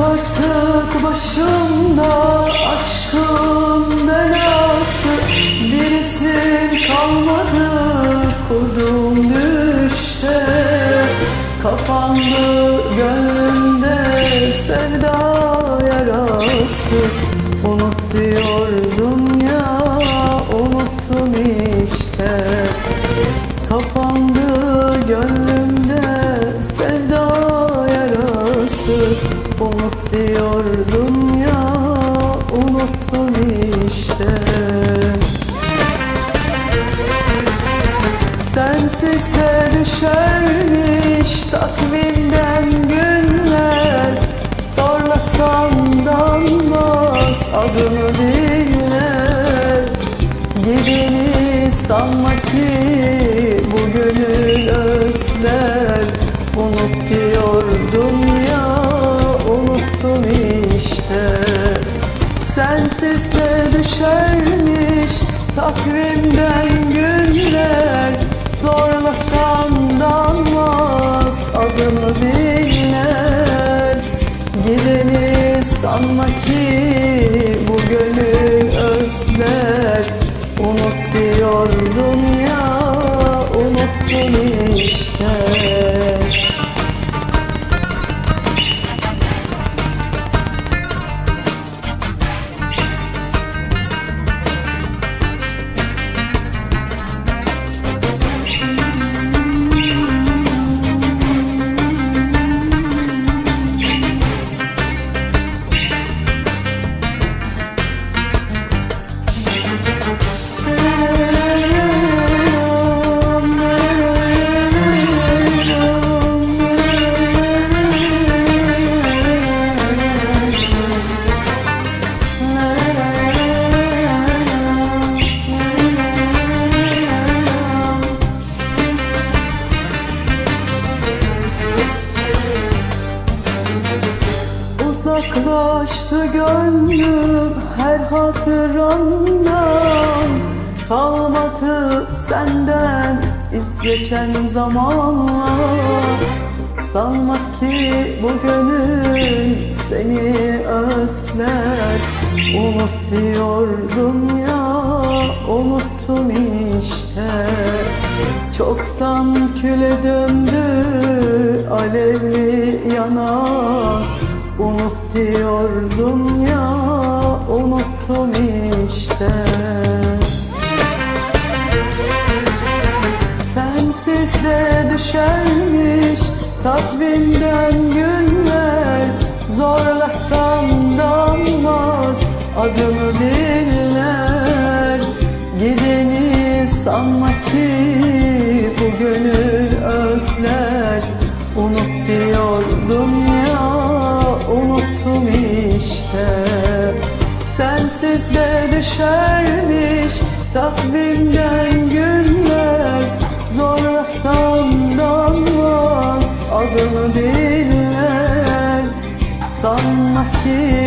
Artık başımda aşkın belası Birisi kalmadı kurduğum düşte. Kapandı gönlümde sevda yarası Gideni sanma ki bu gönül özler. Unut diyordum ya unuttum işte. Sensiz de düşermiş takvimden günler. Zorlasam danmaz adımı dinler. Gideni sanma ki Uzaklaştı gönlüm her hatırandan Kalmadı senden iz geçen zamanlar. Sanma ki bu gönül seni özler. Unut diyordum ya unuttum işte. Çoktan küle döndü alevli yanar Unut diyordum ya unuttum işte. Sensiz de düşermiş takvimden günler. Zorlasam danmaz adını dinler. Gideni sanma ki takvimden günler Zorlasam danmaz adını dinler Sanma ki